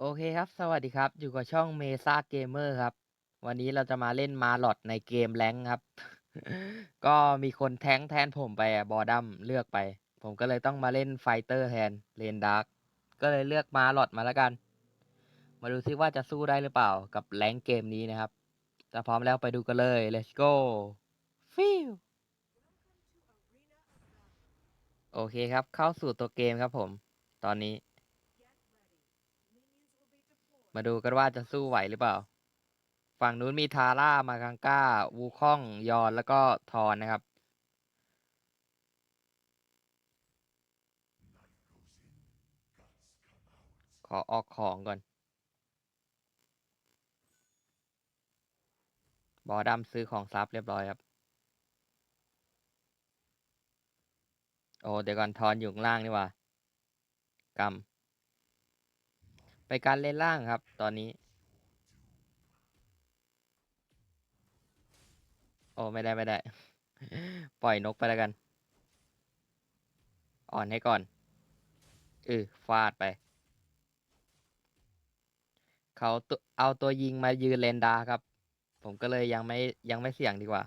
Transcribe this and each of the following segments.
โอเคครับ สวัสดีครับ อยู่กับช่องเมซ่าเกมเมอร์ครับ วันนี้เราจะมาเล่นมาหลอดในเกมแรงครับ ก็มีคนแท้งแทนผมไปอะบอดัมเลือกไป ผมก็เลยต้องมาเล่นไฟเตอร์แทนเลนดาร์กก็เลยเลือกมาหลอดมาแล้วกัน มาดูซิว่าจะสู้ได้หรือเปล่ากับแรงเกมนี้นะครับถ้าพร้อมแล้วไปดูกันเลย let's go ฟิวโอเคครับ เข้าสู่ตัวเกมครับผม ตอนนี้ มาดูกันว่าจะสู้ไหวหรือเปล่า ฝั่งนู้นมีทาร่ามาคังก้า วูคอง ยอน แล้วก็ทอนนะครับ ขอออกของก่อน บอดำซื้อของซับเรียบร้อยครับ โอ้ เดี๋ยวก่อนทอนอยู่ข้างล่างนี่ว่ากำ ไปการเล่นล่างครับ ตอนนี้ โอ้ไม่ได้ไม่ได้ ปล่อยนกไปแล้วกัน อ่อนให้ก่อนเออฟาดไป เขาเอาตัวยิงมายืนเลนดาครับ ผมก็เลยยังไม่ยังไม่เสี่ยงดีกว่า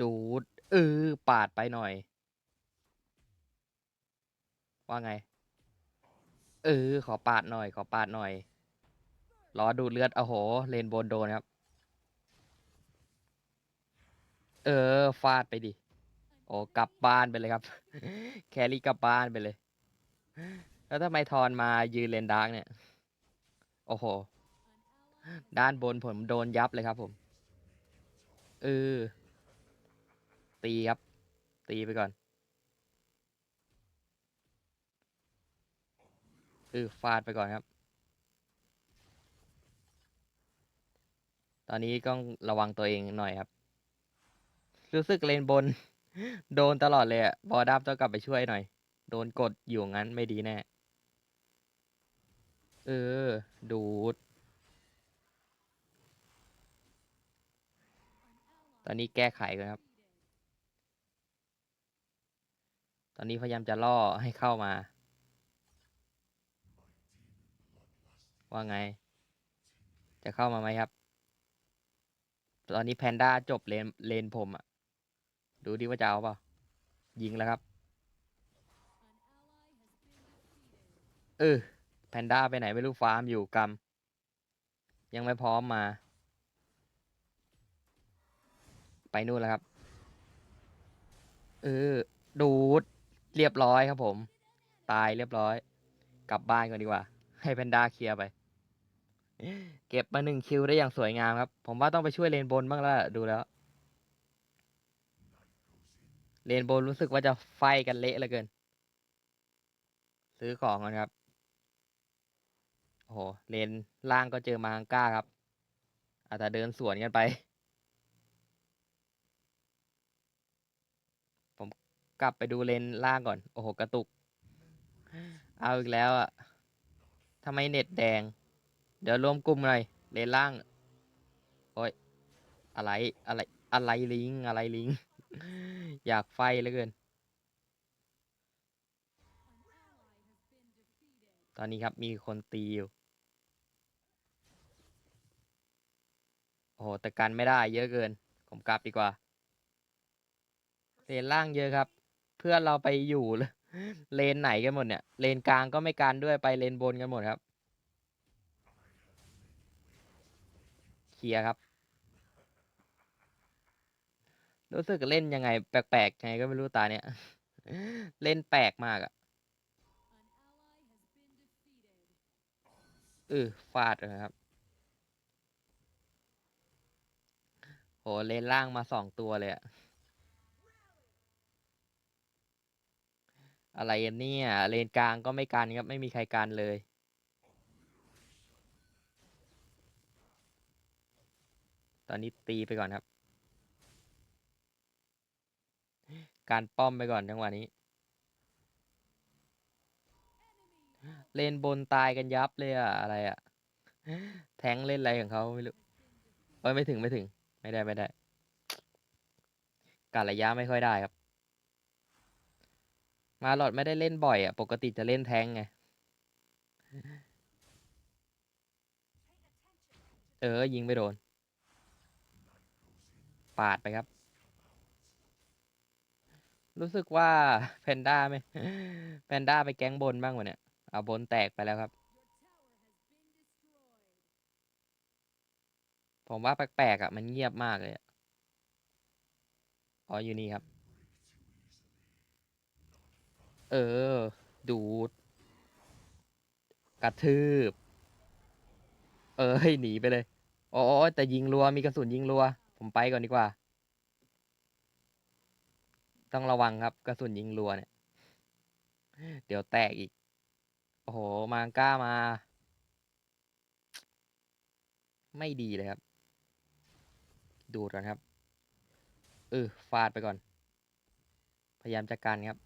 ดูดเออปาดไปหน่อย ว่าไง เออ ขอปาดหน่อย ขอปาดหน่อย รอดูดเลือดโอ้โห เลนบนโดนครับ เออ ฟาดไปดิ โอ้กลับบ้านไปเลยครับ แครี่กลับบ้านไปเลย แล้วทำไมทอนมายืนเลนดาร์กเนี่ย โอ้โห ด้านบนผมโดนยับเลยครับผม เออ ตีครับ ตีไปก่อน เออฟาดไปก่อนครับ ตอนนี้ต้องระวังตัวเองหน่อยครับ รู้สึกเลนบน โดนตลอดเลยอะบอดับต้องกลับไปช่วยหน่อย โดนกดอยู่งั้นไม่ดีแน่ เออ ดูด ตอนนี้แก้ไขกันครับ ตอนนี้พยายามจะล่อให้เข้ามา ว่าไง จะเข้ามาไหมครับ ตอนนี้แพนด้าจบเลนเลนผมอะดูดิว่าจะเอาเปล่ายิงแล้วครับ เออแพนด้าไปไหนไม่รู้ฟาร์มอยู่กำยังไม่พร้อมมา ไปนู่นแล้วครับ เออ ดูด เรียบร้อยครับผม ตายเรียบร้อย กลับบ้านก่อนดีกว่า ให้แพนด้าเคลียร์ไป เก็บมาหนึ่งคิวได้อย่างสวยงามครับ ผมว่าต้องไปช่วยเลนบนบ้างแล้วล่ะดูแล้ว เลนบนรู้สึกว่าจะไฟกันเละเหลือเกิน ซื้อของก่อนครับ โอ้โห เลนล่างก็เจอมาฮังก้าครับ อาจจะเดินสวนกันไป ผมกลับไปดูเลนล่างก่อน โอ้โห กระตุก เอาอีกแล้วอะ ทำไมเน็ตแดง เดี๋ยวรวมกลุ่มหน่อยเลนล่างโอ้ยอะไรอะไรอะไรลิงอะไรลิง อยากไฟเหลือเกิน ตอนนี้ครับมีคนตีอยู่โอ้โหแต่กันไม่ได้เยอะเกิน ผมกลับดีกว่าเลนล่างเยอะครับ เพื่อนเราไปอยู่เลย เลนไหนกันหมดเนี่ย เลนกลางก็ไม่กันด้วยไปเลนบนกันหมดครับ เคลียร์ครับ รู้สึกเล่นยังไง แปลกๆไงก็ไม่รู้ตาเนี่ย เล่นแปลกมากอะเออฟาดเลยครับ โหเลนล่างมาสองตัวเลยอะ อะไรเนี่ย เลนกลางก็ไม่กันครับ ไม่มีใครกันเลย ตอนนี้ตีไปก่อนครับ การป้อมไปก่อนจังหวะนี้ เลนบนตายกันยับเลยอะอะไรอะแทงเล่นอะไรของเขาไม่รู้เอ้ยไม่ถึงไม่ถึง ไม่ได้ไม่ได้ การระยะไม่ค่อยได้ครับ มาหลอดไม่ได้เล่นบ่อยอะ ปกติจะเล่นแทงไง เออ ยิงไม่โดน ปาดไปครับ รู้สึกว่าแพนด้าไหมแพนด้าไปแก๊งบนบ้างวะเนี่ย เอาบนแตกไปแล้วครับ ผมว่าแปลกๆอะ มันเงียบมากเลยอ๋ออยู่นี่ครับ เออ ดูด กระทืบ เอ้ยหนีไปเลยโอ้ยแต่ยิงรัวมีกระสุนยิงรัว ผมไปก่อนดีกว่า ต้องระวังครับ กระสุนยิงรัวเนี่ย เดี๋ยวแตกอีก โอ้โหมางก้ามา ไม่ดีเลยครับ ดูดก่อนครับเออฟาดไปก่อน พยายามจัดการครับ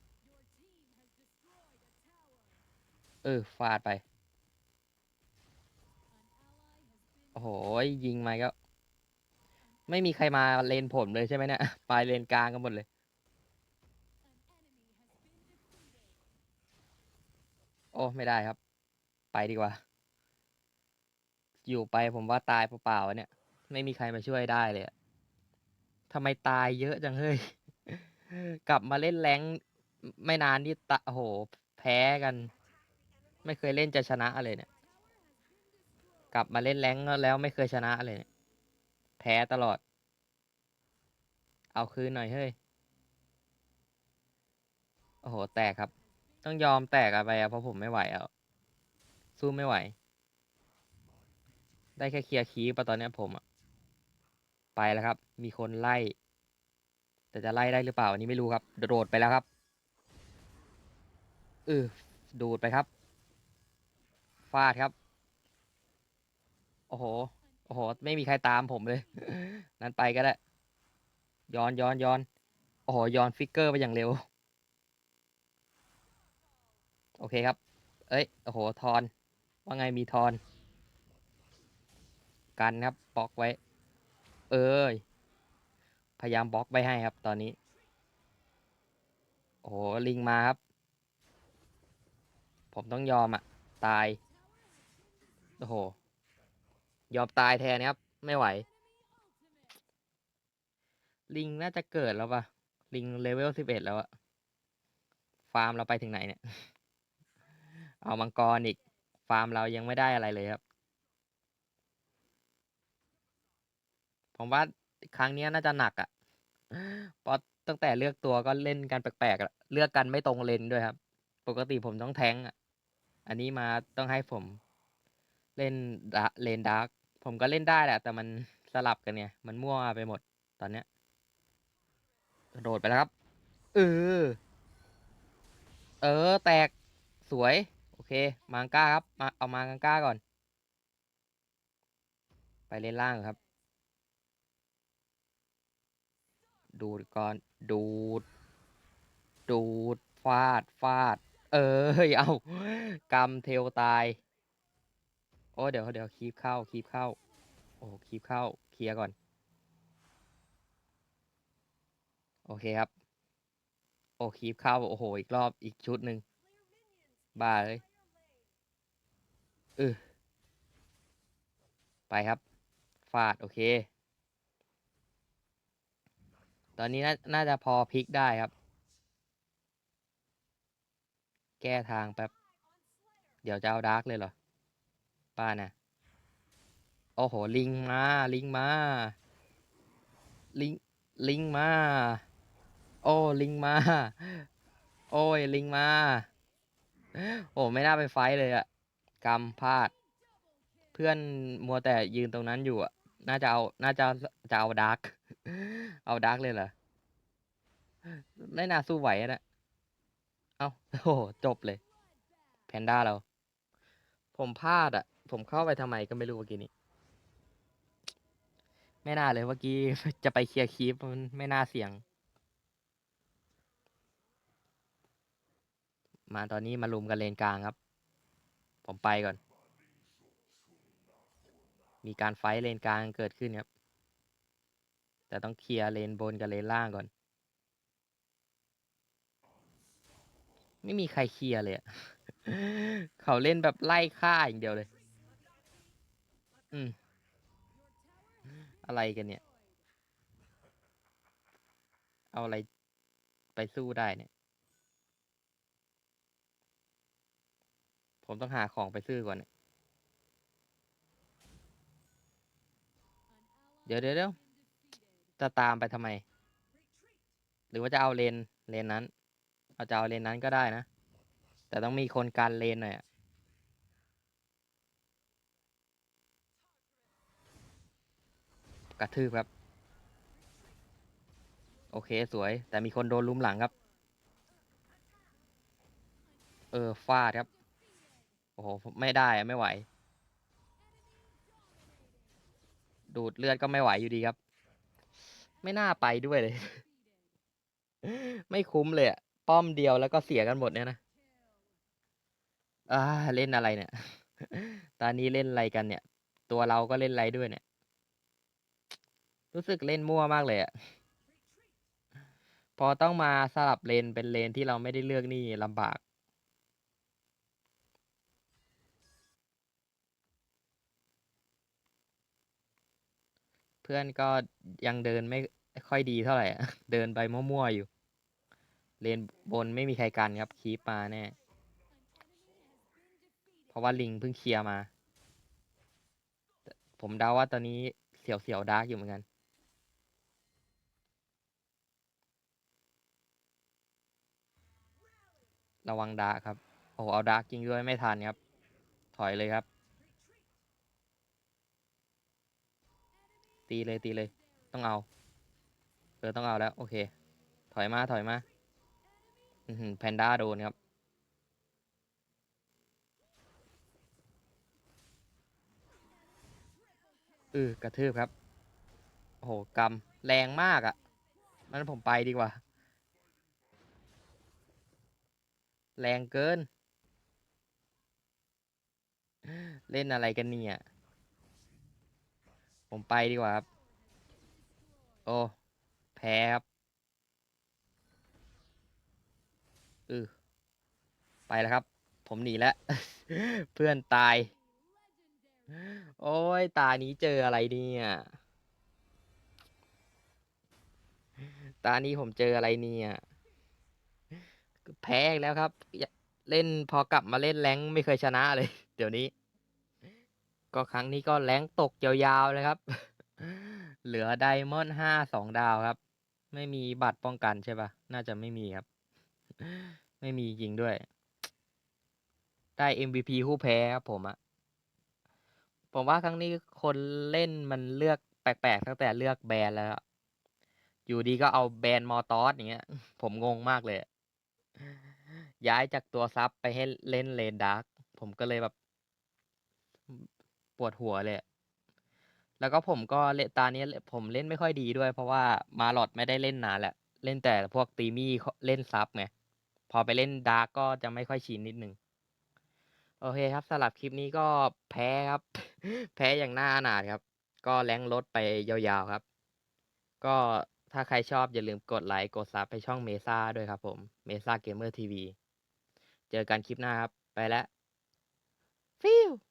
เออ ฟาดไป โอ้โห ยิงมาก็ ไม่มีใครมาเลนผมเลยใช่ไหมเนี่ย ไปเลนกลางกันหมดเลย โอ้ ไม่ได้ครับ ไปดีกว่า อยู่ไปผมว่าตายเปล่าๆเนี่ย ไม่มีใครมาช่วยได้เลยทำไมตายเยอะจังเฮ้ย กลับมาเล่นแรงไม่นานนี่ตะโอ้โหแพ้กัน ไม่เคยเล่นจะชนะเลยเนี่ย กลับมาเล่นแรงแล้วไม่เคยชนะเลยเนี่ยแพ้ตลอด เอาคืนหน่อยเฮ้ย โอ้โห แตกครับ ต้องยอมแตกอะไปอะเพราะผมไม่ไหวแล้วสู้ไม่ไหว ได้แค่เคลียร์คีปะตอนนี้ผมอะไปแล้วครับ มีคนไล่ แต่จะไล่ได้หรือเปล่าอันนี้ไม่รู้ครับ โดดไปแล้วครับเออดูดไปครับ ฟาดครับ โอ้โห โอ้โห ไม่มีใครตามผมเลย นั้นไปก็ได้ ย้อนย้อนย้อน โอ้โห ย้อนฟิกเกอร์ไปอย่างเร็ว โอเคครับ เอ้ย โอ้โห ทอน ว่าไงมีทอน กันครับ บล็อกไว้ เอ้ย พยายามบล็อกไว้ให้ครับ ตอนนี้ โอ้โห ลิงมาครับ ผมต้องยอมอะ ตาย โอ้โห ยอมตายแทนครับ ไม่ไหว ลิงน่าจะเกิดแล้วปะลิงเลเวลสิบเอ็ดแล้วอะฟาร์มเราไปถึงไหนเนี่ย เอามังกรอีก ฟาร์มเรายังไม่ได้อะไรเลยครับ ผมว่าครั้งนี้น่าจะหนักอะ่ะเพราะตั้งแต่เลือกตัวก็เล่นกันแปลกๆเลือกกันไม่ตรงเลนด้วยครับ ปกติผมต้องแทงอะ อันนี้มาต้องให้ผม เล่นดะเลนดาร์กผมก็เล่นได้แหละ แต่มันสลับกันเนี่ยมันมั่วไปหมดตอนเนี้ยกระโดดไปแล้วครับ เออ เออ แตกสวย โอเค มังก้าครับ มาเอามากังก้าก่อน ไปเล่นล่างครับ ดูดก่อน ดูด ดูด ฟาด ฟาด เอ้ยเอากำเทลตาย อ้เดี๋ยวเดี๋ยวคีบเข้าคีบเข้า โอ้คีบเข้าเคลียร์ก่อน โอเคครับ โอ้คีบเข้าโอ้โหอีกรอบอีกชุดหนึ่งบ้าเลยเออไปครับ ฟาด โอเค ตอนนี้น่าน่าจะพอพลิกได้ครับ แก้ทางแป๊บ เดี๋ยวจะเอาดาร์กเลยเหรอ ป้านะ โอ้โห ลิงมา ลิงมา ลิง ลิงมา โอ้ ลิงมา โอ้ย ลิงมา โอ้ ไม่น่าไปไฟเลยอะกรรมพลาด เพื่อนมัวแต่ยืนตรงนั้นอยู่อะน่าจะเอา น่าจะ จะเอาดาร์ก เอาดาร์กเลยเหรอ ไม่น่าสู้ไหวนะเอาโอ้จบเลย แพนด้าเรา ผมพลาดอะ ผมเข้าไปทำไมก็ไม่รู้เมื่อกี้นี้ ไม่น่าเลยเมื่อกี้ จะไปเคลียร์คีปมันไม่น่าเสี่ยง มาตอนนี้มาลุมกันเลนกลางครับ ผมไปก่อน มีการไฟเลนกลางเกิดขึ้นครับ แต่ต้องเคลียร์เลนบนกับเลนล่างก่อน ไม่มีใครเคลียร์เลย เขาเล่นแบบไล่ฆ่าอย่างเดียวเลย อืม อะไรกันเนี่ย เอาอะไรไปสู้ได้เนี่ย ผมต้องหาของไปซื้อก่อนเนี่ย เดี๋ยวเดี๋ยวเดี๋ยวจะตามไปทำไม หรือว่าจะเอาเลน เลนนั้น เอาจะเอาเลนนั้นก็ได้นะ แต่ต้องมีคนการเลนหน่อยอะ กระทืบครับ โอเคสวย แต่มีคนโดนลุมหลังครับ เออฟาดครับ โอ้โห ไม่ได้ไม่ไหว ดูดเลือดก็ไม่ไหวอยู่ดีครับ ไม่น่าไปด้วยเลย ไม่คุ้มเลยอะป้อมเดียวแล้วก็เสียกันหมดเนี่ยนะอ่าเล่นอะไรเนี่ย ตอนนี้เล่นอะไรกันเนี่ย ตัวเราก็เล่นอะไรด้วยเนี่ย รู้สึกเล่นมั่วมากเลยอะพอต้องมาสลับเลนเป็นเลนที่เราไม่ได้เลือกนี่ลำบาก เพื่อนก็ยังเดินไม่ค่อยดีเท่าไหร่เดินไปมั่วๆอยู่ เลนบนไม่มีใครกันครับคีปมาแน่เพราะว่าลิงเพิ่งเคลียร์มา ผมเดาว่าตอนนี้เสียวเสียวดาร์กอยู่เหมือนกัน ระวังดาครับ โอ้โหเอาดาร์กจริงด้วยไม่ทันครับ ถอยเลยครับ ตีเลยตีเลย ต้องเอาเออต้องเอาแล้ว โอเค ถอยมาถอยมาแพนด้าโดนครับเออกระทืบครับ โอ้โหกำแรงมากอะ่ะนั้นผมไปดีกว่า แรงเกิน เล่นอะไรกันเนี่ย ผมไปดีกว่าครับ โอ้ แพ้ครับเออไปแล้วครับ ผมหนีแล้ว เพื่อนตาย โอ้ย ตานี้เจออะไรเนี่ย ตานี้ผมเจออะไรเนี่ย แพ้อีกแล้วครับ เล่นพอกลับมาเล่นแรงไม่เคยชนะเลย เดี๋ยวนี้ ก็ครั้งนี้ก็แรงตกยาวๆเลยครับ เหลือไดมอนด์ห้าสองดาวครับ ไม่มีบัตรป้องกันใช่ปะน่าจะไม่มีครับ ไม่มีจริงด้วย ได้ MVP คู่แพ้ครับผมอะผมว่าครั้งนี้คนเล่นมันเลือกแปลกๆตั้งแต่เลือกแบรนด์แล้วอะอยู่ดีก็เอาแบรนด์มอตอสอย่างเงี้ย ผมงงมากเลย ย้ายจากตัวซับไปให้เล่นเลนดาร์กผมก็เลยแบบปวดหัวเลย แล้วก็ผมก็เลตานี้ผมเล่นไม่ค่อยดีด้วย เพราะว่ามาหลอดไม่ได้เล่นนานแหละเล่นแต่พวกตีมี่เล่นซับไงพอไปเล่นดาร์กก็จะไม่ค่อยชินนิดนึง โอเคครับสำหรับคลิปนี้ก็แพ้ครับ แพ้อย่างน่าอนาถครับ ก็แรงลดไปยาวๆครับ ก็ ถ้าใครชอบอย่าลืมกดไลค์ กดซับไปช่องเมซ่าด้วยครับผมเมซ่าเกมเมอร์ทีวีเจอกันคลิปหน้าครับ ไปแล้วฟิว